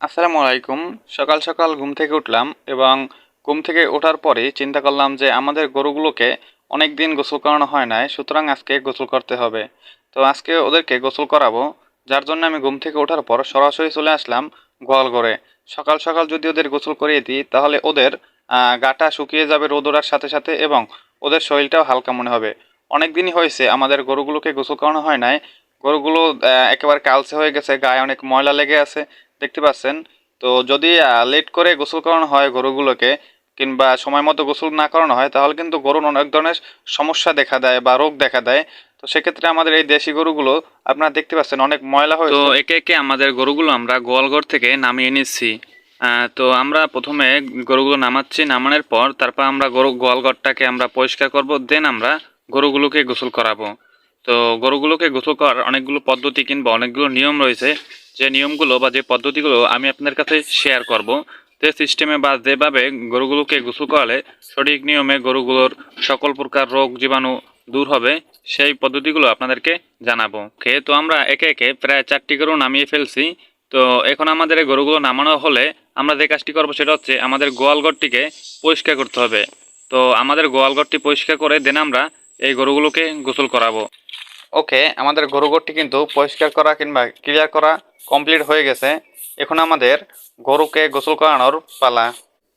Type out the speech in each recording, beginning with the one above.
আসসালামু আলাইকুম। সকাল সকাল ঘুম থেকে উঠলাম এবং ঘুম থেকে ওঠার পরে চিন্তা করলাম যে আমাদের গরুগুলোকে অনেক দিন গোসল করানো হয় নাই, সুতরাং আজকে গোসল করতে হবে। তো আজকে ওদেরকে গোসল করাবো, যার জন্য আমি ঘুম থেকে ওঠার পর সরাসরি চলে আসলাম গোয়াল ঘরে সকাল সকাল যদি ওদের গোসল করিয়ে দিই, তাহলে ওদের গাটা শুকিয়ে যাবে রোদ সাথে সাথে এবং ওদের শরীরটাও হালকা মনে হবে। অনেক দিনই হয়েছে আমাদের গরুগুলোকে গোসল করানো হয় নাই। গরুগুলো একেবারে কালচে হয়ে গেছে, গায়ে অনেক ময়লা লেগে আছে। দেখতে পাচ্ছেন? তো যদি লেট করে গোসল করানো হয় গরুগুলোকে, কিংবা সময় মতো গোসল না করানো হয়, তাহলে কিন্তু গরুর অনেক ধরনের সমস্যা দেখা দেয় বা রোগ দেখা দেয়। তো সেক্ষেত্রে আমাদের এই দেশি গরুগুলো, আপনারা দেখতে পাচ্ছেন অনেক ময়লা হয়ে তো একে একে আমাদের গরুগুলো আমরা গোয়ালঘর থেকে নামিয়ে নিচ্ছি। তো আমরা প্রথমে গরুগুলো নামাচ্ছি, নামানোর পর তারপর আমরা গরু, গোয়ালঘরটাকে আমরা পরিষ্কার করব, দেন আমরা গরুগুলোকে গোসল করাবো। তো গরুগুলোকে গোসল করার অনেকগুলো পদ্ধতি কিংবা অনেকগুলো নিয়ম রয়েছে। যে নিয়মগুলো বা যে পদ্ধতিগুলো আমি আপনাদের কাছে শেয়ার করব, যে সিস্টেমে বা যেভাবে গরুগুলোকে গোসল করালে সঠিক নিয়মে গরুগুলোর সকল প্রকার রোগ জীবাণু দূর হবে, সেই পদ্ধতিগুলো আপনাদেরকে জানাব। ওকে তো আমরা একে একে প্রায় চারটি গরু নামিয়ে ফেলছি, তো এখন আমাদের গরুগুলো নামানো হলে আমরা যে কাজটি করব সেটা হচ্ছে আমাদের গোয়ালঘরটিকে পরিষ্কার করতে হবে। তো আমাদের গোয়ালঘরটি পরিষ্কার করে দেন আমরা এই গরুগুলোকে গোসল করাবো। ওকে, আমাদের গরুঘরটি কিন্তু পরিষ্কার করা কিংবা ক্লিয়ার করা কমপ্লিট হয়ে গেছে। এখন আমাদের গরুকে গোসল করানোর পালা।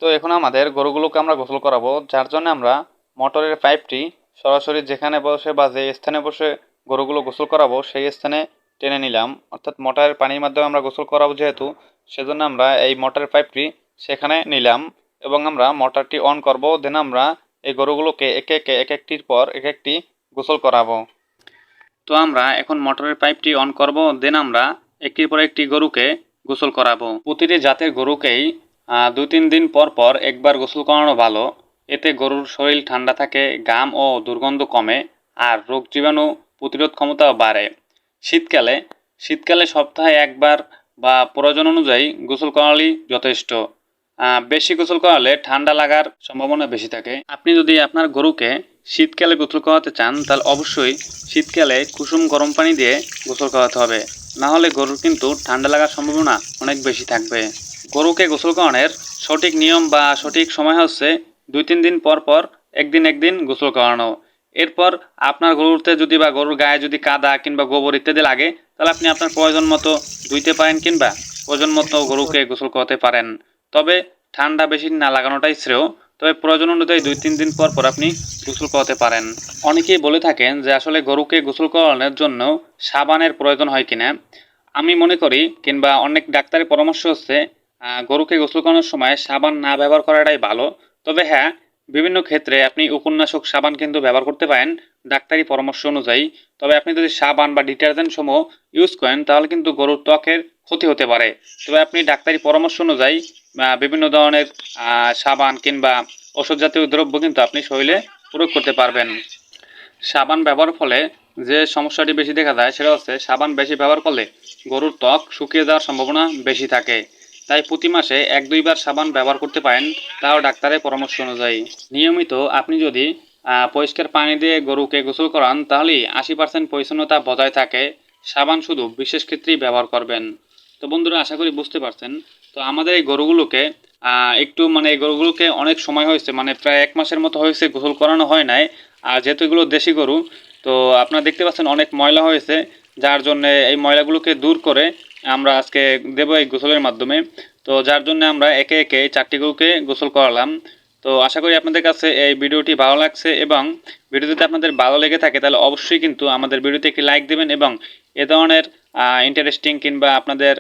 তো এখন আমাদের গরুগুলোকে আমরা গোসল করাবো, যার জন্য আমরা মোটরের পাইপটি সরাসরি যেখানে বসে বা যে স্থানে বসে গরুগুলো গোসল করাবো, সেই স্থানে টেনে নিলাম। অর্থাৎ মোটরের পানির মাধ্যমে আমরা গোসল করাবো যেহেতু, সেজন্য আমরা এই মোটরের পাইপটি সেখানে নিলাম এবং আমরা মোটরটি অন করব। দেন আমরা এই গরুগুলোকে একে একে এক একটির পর এক একটি গোসল করাবো। তো আমরা এখন মোটরের পাইপটি অন করব, দেন আমরা একটির পর একটি গরুকে গোসল করাবো। প্রতিটি জাতের গরুকেই দু তিন দিন পর পর একবার গোসল করানো ভালো। এতে গরুর শরীর ঠান্ডা থাকে গাম ও দুর্গন্ধ কমে, আর রোগ জীবাণু প্রতিরোধ ক্ষমতাও বাড়ে। শীতকালে শীতকালে সপ্তাহে একবার বা প্রয়োজন অনুযায়ী গোসল করালেই যথেষ্ট। বেশি গোসল করালে ঠান্ডা লাগার সম্ভাবনা বেশি থাকে। আপনি যদি আপনার গরুকে শীতকালে গোসল করাতে চান, তাহলে অবশ্যই শীতকালে কুসুম গরম পানি দিয়ে গোসল করাতে হবে। না হলে গরুর কিন্তু ঠান্ডা লাগার সম্ভাবনা অনেক বেশি থাকবে। গরুকে গোসল করানোর সঠিক নিয়ম বা সঠিক সময় হচ্ছে দুই তিন দিন পর পর একদিন একদিন গোসল করানো। এরপর আপনার গরুতে যদি বা গরুর গায়ে যদি কাদা কিংবা গোবর ইত্যাদি লাগে, তাহলে আপনি আপনার প্রয়োজন মতো ধুইতে পারেন কিংবা প্রয়োজন মতো গরুকে গোসল করাতে পারেন। তবে ঠান্ডা বেশি না লাগানোটাই শ্রেয়। তবে প্রয়োজন অনুযায়ী দুই, তিন দিন পর পর আপনি গোসল করাতে পারেন। অনেকেই বলে থাকেন যে আসলে গরুকে গোসল করানোর জন্য সাবানের প্রয়োজন হয় কিনা। আমি মনে করি কিংবা অনেক ডাক্তারের পরামর্শ হচ্ছে গরুকে গোসল করানোর সময় সাবান না ব্যবহার করাটাই ভালো। তবে হ্যাঁ বিভিন্ন ক্ষেত্রে আপনি উপন্যাসক সাবান কিন্তু ব্যবহার করতে পারেন। ডাক্তারি পরামর্শ অনুযায়ী তবে আপনি যদি সাবান বা ডিটারজেন্ট সমূহ ইউজ করেন, তাহলে কিন্তু গরুর ত্বকের ক্ষতি হতে পারে। তবে আপনি ডাক্তারি পরামর্শ অনুযায়ী বিভিন্ন ধরনের সাবান কিংবা ওষুধ জাতীয় দ্রব্য কিন্তু আপনি শরীরে প্রয়োগ করতে পারবেন। সাবান ব্যবহারের ফলে যে সমস্যাটি বেশি দেখা যায় সেটা হচ্ছে সাবান বেশি ব্যবহার করলে গরুর ত্বক শুকিয়ে যাওয়ার সম্ভাবনা বেশি থাকে। তাই প্রতি মাসে এক দুইবার সাবান ব্যবহার করতে পারেন, তাও ডাক্তারের পরামর্শ অনুযায়ী। নিয়মিত আপনি যদি পরিষ্কার পানি দিয়ে গরুকে গোসল করান, তাহলেই আশি পার্সেন্ট পরিচ্ছন্নতা বজায় থাকে। সাবান শুধু বিশেষ ক্ষেত্রেই ব্যবহার করবেন। তো বন্ধুরা, আশা করি বুঝতে পারছেন। তো আমাদের এই গরুগুলোকে একটু মানে এই গরুগুলোকে অনেক সময় হয়েছে মানে প্রায় এক মাসের মতো হয়েছে গোসল করানো হয় নাই। আর যেহেতু এগুলো দেশি গরু, তো আপনারা দেখতে পাচ্ছেন অনেক ময়লা হয়েছে, যার জন্য এই ময়লাগুলোকে দূর করে আমরা আজকে দেবো এই গোসলের মাধ্যমে। তো যার জন্য আমরা একে একে চারটি গরুকে গোসল করালাম। তো আশা করি আপনাদের কাছে এই ভিডিওটি ভালো লাগছে এবং ভিডিও যদি আপনাদের ভালো লেগে থাকে, তাহলে অবশ্যই কিন্তু আমাদের ভিডিওতে একটি লাইক দেবেন এবং এ ধরনের ইন্টারেস্টিং কিংবা আপনাদের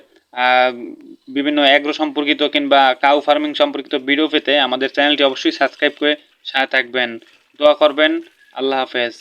বিভিন্ন অ্যাগ্রো সম্পর্কিত কিংবা কাউ ফার্মিং সম্পর্কিত ভিডিও পেতে আমাদের চ্যানেলটি অবশ্যই সাবস্ক্রাইব করে সাথে থাকবেন। দোয়া করবেন। আল্লাহ হাফেজ।